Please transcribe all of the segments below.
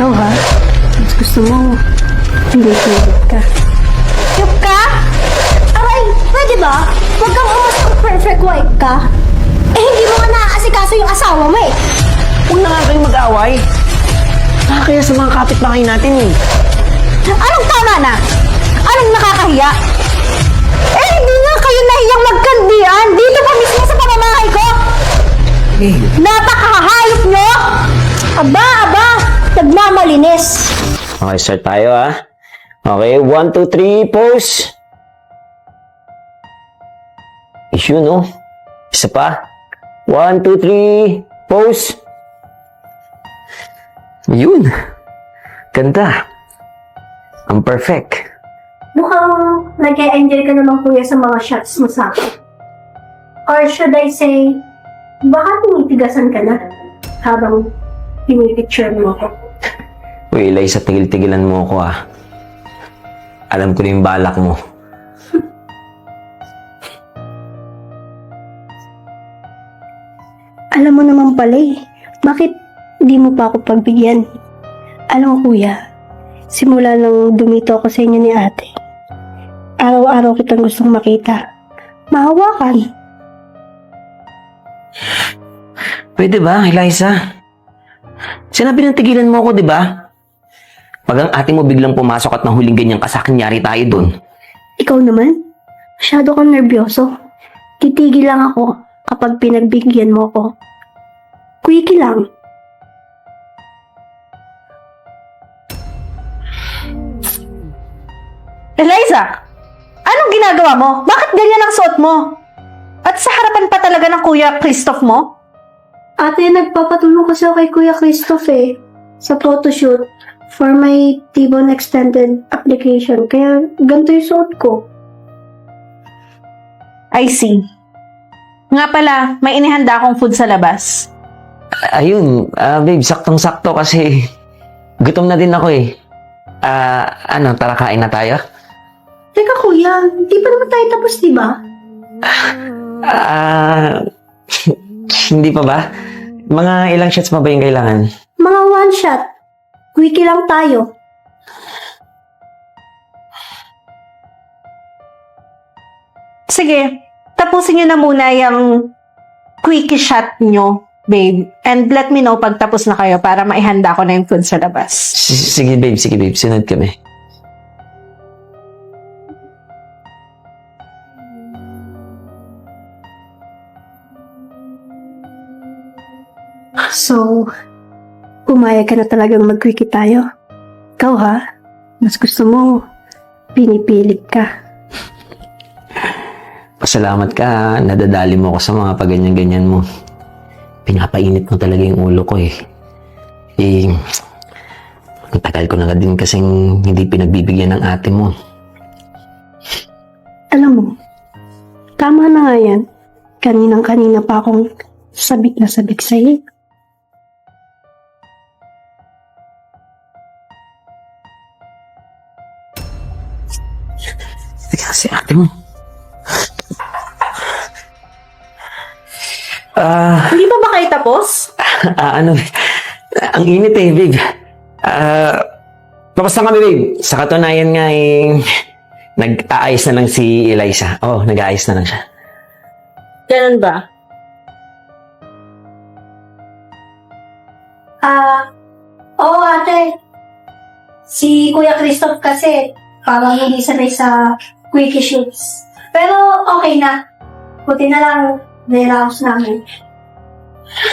Ikaw ha, mas gusto mo, hindi pilit ka. Yup ka? Aray, pwede ba? Huwag kang umas kung perfect wife ka. Eh, hindi mo nga naaasikaso yung asawa mo eh. Huwag na nga kayong mag-away. Nakakaya sa mga kapitbahay natin eh. Anong tama na? Anong nakakahiya? Eh, hindi nga kayo nahiyang magkandian dito pa mismo sa pamamahay ko. Eh, Napakahayop nyo! Aba, aba, nagmamalinis. Okay, start tayo ah. Okay, one, two, three, pose. Issue, no? Isa pa. One, two, three, pose. Yun. Ganda. Ang perfect. Mukhang nag-enjoy ka naman kuya sa mga shots mo sa akin. Or should I say, baka tinitigasan ka na habang pinipicture mo ko. Uy, Eliza, tigil-tigilan mo ako ah. Alam ko na yung balak mo. Alam mo naman pala eh, bakit di mo pa ako pagbigyan? Alam mo kuya, simula nang dumito ako sa inyo ni ate, araw-araw kitang gustong makita. Mahawakan. Pwede ba, Eliza? Sinabi ng tigilan mo ako, di ba? Pag ang ate mo biglang pumasok at nahuling ganyan ka sa akin, yari tayo dun. Ikaw naman, masyado kang nervyoso. Titigil lang ako kapag pinagbigyan mo ako. Quickie lang. Eliza, anong ginagawa mo? Bakit ganyan ang suot mo? At sa harapan pa talaga ng Kuya Christoph mo? Ate, nagpapatulong kasi ako kay Kuya Christoph eh. Sa photoshoot for my T-Bone Extended application. Kaya ganito yung suot ko. I see. Nga pala, may inihanda akong food sa labas. Ayun, ah, babe, saktong-sakto kasi gutom na din ako eh. Ah, ano, tara kain na tayo? Teka kuya, di pa naman tayo tapos di ba? Ah, hindi pa ba? Mga ilang shots pa ba yung kailangan? Mga one shot. Quickie lang tayo. Sige, tapusin nyo na muna yung quickie shot nyo, babe. And let me know pag tapos na kayo para maihanda ko na yung food sa labas. S- Sige babe, sige babe, sunod kami. So, pumayag ka na talagang mag-quickie tayo. Ikaw ha, mas gusto mo, pinipilit ka. Pasalamat ka, nadadali mo ako sa mga paganyan-ganyan mo. Pinapainit mo talaga yung ulo ko eh. Eh, ang tagal ko na nga din kasing hindi pinagbibigyan ng ate mo. Alam mo, tama na nga yan. Kaninang-kanina pa akong sabik na sabik sa'yo. Teka, si ate mo. Ah, Hindi pa ba kayo tapos? ah, ano, ang init eh, babe. Ah, tapos na kami, babe. Sa katunayan nga eh, nag-aayos na lang si Eliza. Oh, nag-aayos na lang siya. Ganun ba? Ah, oo ate. Si Kuya Christoph kasi parang hindi sanay sa quickie shoots. Pero okay na. Buti na lang niraos namin.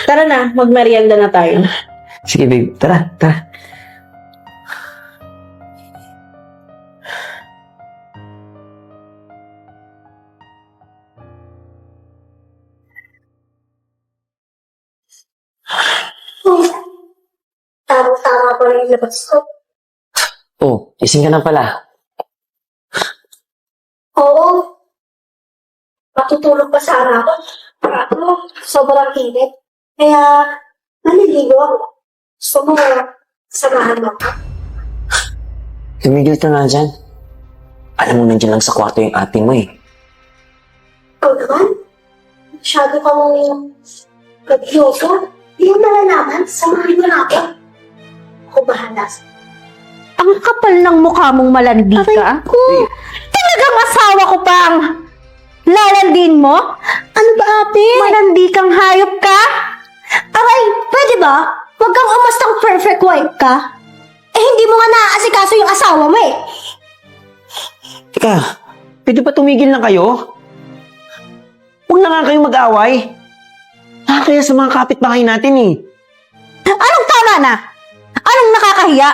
Tara na, magmerienda na tayo. Sige, babe. Tara, tara. Oh, Tama-tama pa rin yung labas ko. Oh, ising ka na pala. Oo. Matutulog pa sana ako. Ano, sobrang init. Kaya, naliligo ako. Mo, samahan mo ako. Tumigil ka nga dyan. Alam mo, nandiyan lang sa kwarto yung ate mo eh. Ikaw naman, masyado kang kadyoso. Di mo malalaman, samahan mo na ako. Ako bahala. Ang kapal ng mukha mong malandi ka. Ko, Talagang asawa ko pang lalandin mo? ano ba ate? Malandi kang hayop ka? Aray, pwede ba? Huwag kang umastang perfect wife ka. Eh, hindi mo nga naaasikaso yung asawa mo eh. Teka, pwede ba tumigil na kayo? Huwag na nga kayong mag-away. Nakakaya sa mga kapitbahay natin eh. Anong tama na? Anong nakakahiya?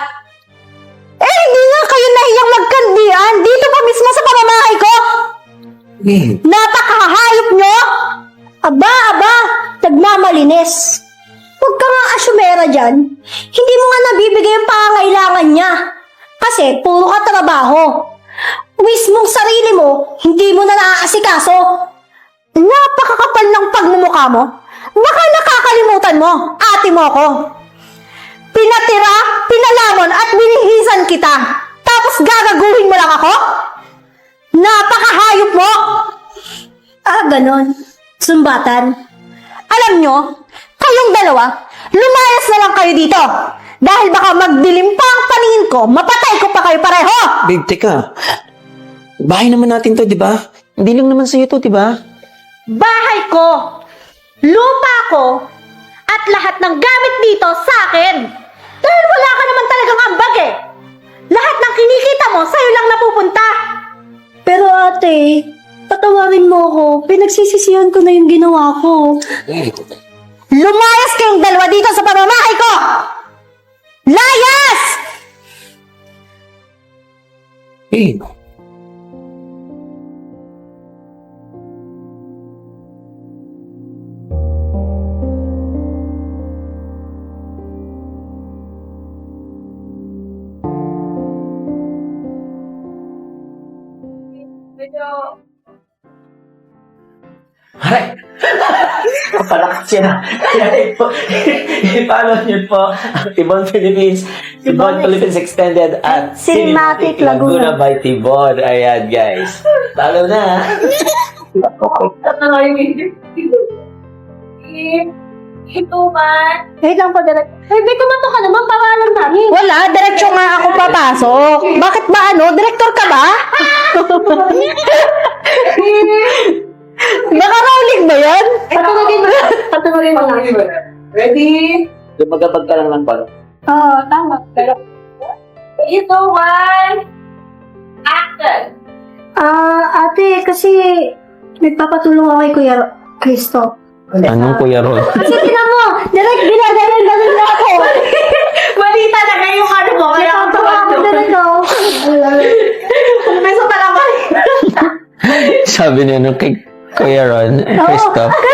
Eh, hindi nga kayo nahiyang magkandian dito pa mismo sa pamamahay ko. Eh, Napakahayop nyo! Aba, aba, nagmamalinis. Huwag ka nga asyumera dyan. Hindi mo nga nabibigay ang pangangailangan niya. Kasi puro ka trabaho. Mismong sarili mo, hindi mo na naaasikaso. Napakakapal ng pagmumukha mo. Baka nakakalimutan mo, ate mo ako. Pinatira, pinalamon at binihisan kita. Tapos gagaguhin mo lang ako? Napakahayop mo! Ah, ganon. Sumbatan. Alam nyo, kayong dalawa, lumayas na lang kayo dito. Dahil baka magdilim pa ang paningin ko, mapatay ko pa kayo pareho! babe, teka. Bahay naman natin to, di ba? Hindi lang naman sa'yo to, di ba? Bahay ko, lupa ko, at lahat ng gamit dito sa akin. Dahil wala ka naman talagang ambag eh. Lahat ng kinikita mo, sa'yo lang napupunta. Pero ate, patawarin mo ako. Pinagsisisihan ko na yung ginawa ko. Lumayas kayong dalawa dito sa pamamahay ko! Layas! Eh, Kapalakas yan ah. Kaya ito, i-follow niyo po ang Tibon Philippines, Tibon Philippines Extended at Cinematic Laguna. by Tibon. Ayan guys. Follow na. Ito man. Wait lang po, direct. Hey, Beko, kumato ka naman. Pangalan namin. Wala, diretsyo nga ako papasok. Bakit ba ano? Direktor ka ba? Baka rolling ba yan? Patunogin mo. Patunogin mo lang. Ready? Lumagabag ka lang ng palo. Oo, tama. Ito, one. Action! Ah, ate, kasi nagpapatulong ako kay Kuya Cristo. Anong Kuya Ron? Kasi tinan mo, direct ginaganon-ganon na ako. Malita na kayo yung ano mo, kaya ako Tawa ako direct oh. Beso pa naman. Sabi niya nung kay Kuya Ron, Christoph.